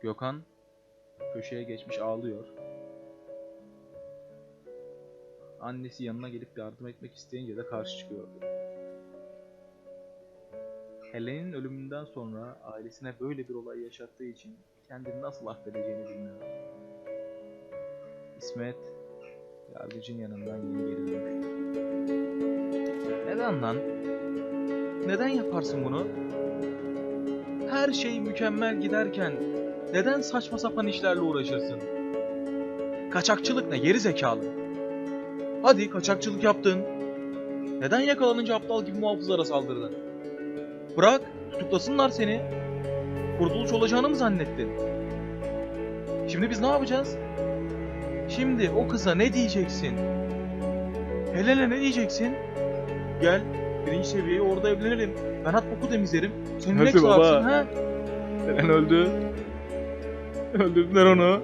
Gökhan köşeye geçmiş ağlıyor. Annesi yanına gelip yardım etmek isteyince de karşı çıkıyordu. Helen'in ölümünden sonra ailesine böyle bir olay yaşattığı için kendini nasıl affedeceğini bilmiyor. İsmet Yargıcın yanından yeni geri dönmüştü. Neden lan? Neden yaparsın bunu? Her şey mükemmel giderken neden saçma sapan işlerle uğraşırsın? Kaçakçılık ne geri zekalı? Hadi kaçakçılık yaptın. Neden yakalanınca aptal gibi muhafızlara saldırdın? Bırak, tutuklasınlar seni. Kurtuluş olacağını mı zannettin? Şimdi biz ne yapacağız? Şimdi o kıza ne diyeceksin? Helen'e ne diyeceksin? Gel, birinci seviyeyi orada evlenelim. Ben hat boku temizlerim. Sen ne kızarsın ha? Selen öldü. Öldürdüler onu.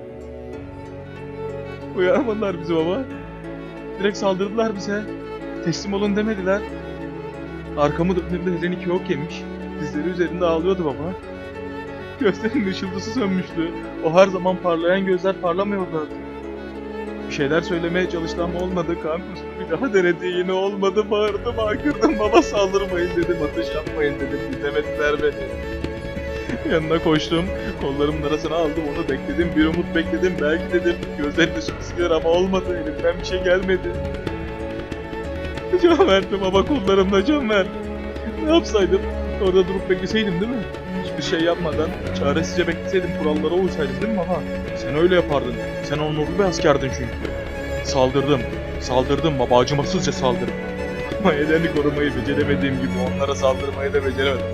Uyarmadılar bizi baba. Direkt saldırdılar bize. Teslim olun demediler. Arkamı döndüğümde Helen iki ok yemiş. Dizleri üzerinde ağlıyordu baba. Gözlerinin ışıltısı sönmüştü. O her zaman parlayan gözler parlamıyordu. Bir şeyler söylemeye çalıştı ama olmadı. Kan kustu bir daha denedi yine olmadı. Bağırdım, haykırdım. Baba saldırmayın dedim, ateş yapmayın dedim. Dinlemediler beni. Yanına koştum. Kollarımın arasına aldım onu bekledim. Bir umut bekledim. Belki dedim. Gözlerin gider ama olmadı. Elimden bir şey gelmedi. Can verdim baba kollarımda can ver. Ne yapsaydım? Orada durup bekleseydim değil mi? Hiçbir şey yapmadan çaresizce bekleseydim kurallara uysaydım değil mi baba? Sen öyle yapardın. Sen onurlu bir askerdin çünkü. Saldırdım. Saldırdım baba acımasızca saldırdım. Ama Helen'i korumayı beceremediğim gibi onlara saldırmayı da beceremedim.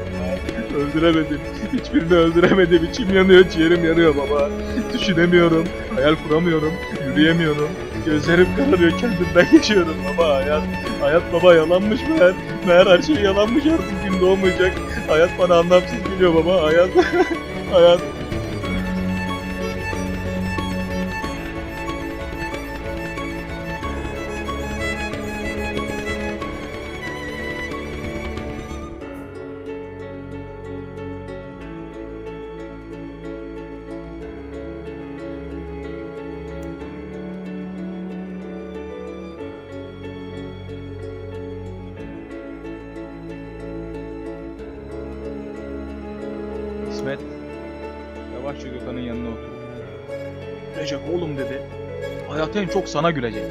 Öldüremedim. Hiçbirini öldüremedim. İçim yanıyor, ciğerim yanıyor baba. Düşünemiyorum. Hayal kuramıyorum. Yürüyemiyorum. Gözlerim kararıyor kendimden geçiyorum baba. Hayat, hayat baba yalanmış meğer. Meğer her şey yalanmış artık gün doğmayacak. Hayat bana anlamsız geliyor baba. Hayat, hayat. İsmet yavaşça Gökhan'ın yanına oturdu. Gülecek oğlum dedi. Hayat en çok sana gülecek.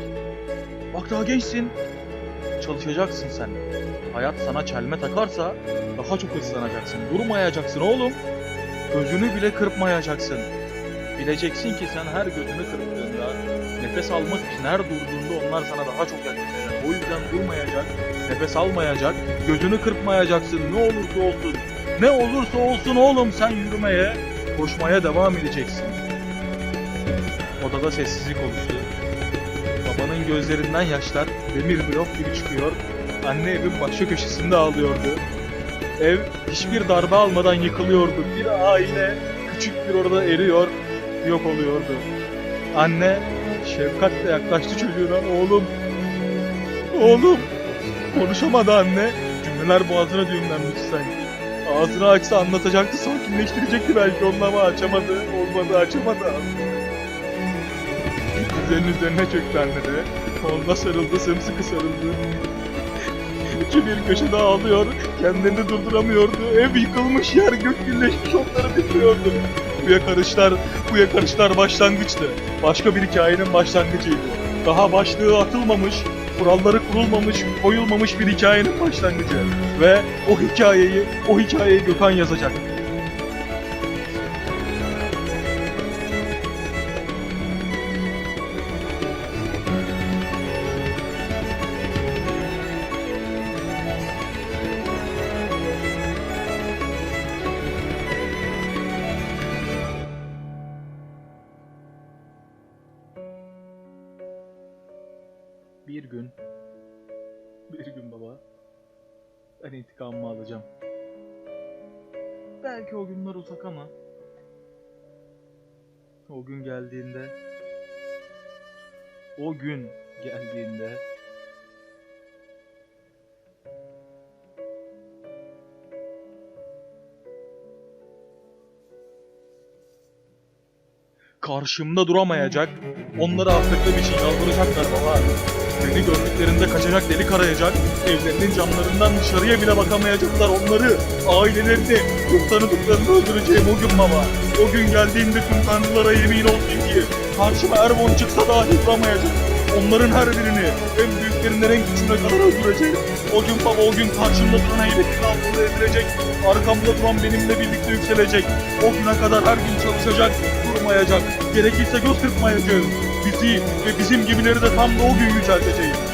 Bak daha gençsin. Çalışacaksın sen. Hayat sana çelme takarsa daha çok hırslanacaksın. Durmayacaksın oğlum. Gözünü bile kırpmayacaksın. Bileceksin ki sen her gözünü kırptığında nefes almak için her durduğunda onlar sana daha çok yaklaşacak. O yüzden durmayacak, nefes almayacak, gözünü kırpmayacaksın ne olursa olsun. Ne olursa olsun oğlum sen yürümeye, koşmaya devam edeceksin. Odada sessizlik oluştu. Babanın gözlerinden yaşlar demir blok gibi çıkıyor. Anne evin başka köşesinde ağlıyordu. Ev hiçbir darbe almadan yıkılıyordu. Bir aile küçük bir orada eriyor, yok oluyordu. Anne şefkatle yaklaştı çocuğuna. Oğlum, oğlum. Konuşamadı anne. Cümleler boğazına düğümlenmiş sanki. Ağzını açsa anlatacaktı, sakinleştirecekti belki onu ama açamadı. Olmadı, açamadı. Dizlerinin üzerine çöktü anne de. Onunla sarıldı, sımsıkı sarıldı. İki bir köşede ağlıyor, kendini durduramıyordu. Ev yıkılmış, yer gök birleşmiş, onları bitiriyordu. Bu yakarışlar, bu yakarışlar başlangıçtı. Başka bir hikayenin başlangıcıydı. Daha başlığı atılmamış, kuralları kurulmamış, koyulmamış bir hikayenin başlangıcı. Ve o hikayeyi, o hikayeyi Gökhan yazacak. Bir gün, bir gün baba, ben intikamımı alacağım. Belki o günler uzak ama o gün geldiğinde o gün geldiğinde karşımda duramayacak. Onları affetmem için yalvaracaklar baba. Beni gördüklerinde kaçacak delik arayacak. Evlerinin camlarından dışarıya bile bakamayacaklar onları. Ailelerini, yok tanıdıklarını öldüreceğim o gün baba. O gün geldiğinde tüm tanrılara yemin olsun ki karşıma Ermon çıksa dahi duramayacak. Onların her birini en büyüklerinden en küçüğüne kadar öldüreceğim. O gün baba o gün karşımda duran heybetin altında edilecek. Arkamda duran benimle birlikte yükselecek. O güne kadar her gün çalışacak, durmayacak. Gerekirse göz kırpmayacağız. Bizi ve bizim gibileri de tam da o gün yücelteceğiz.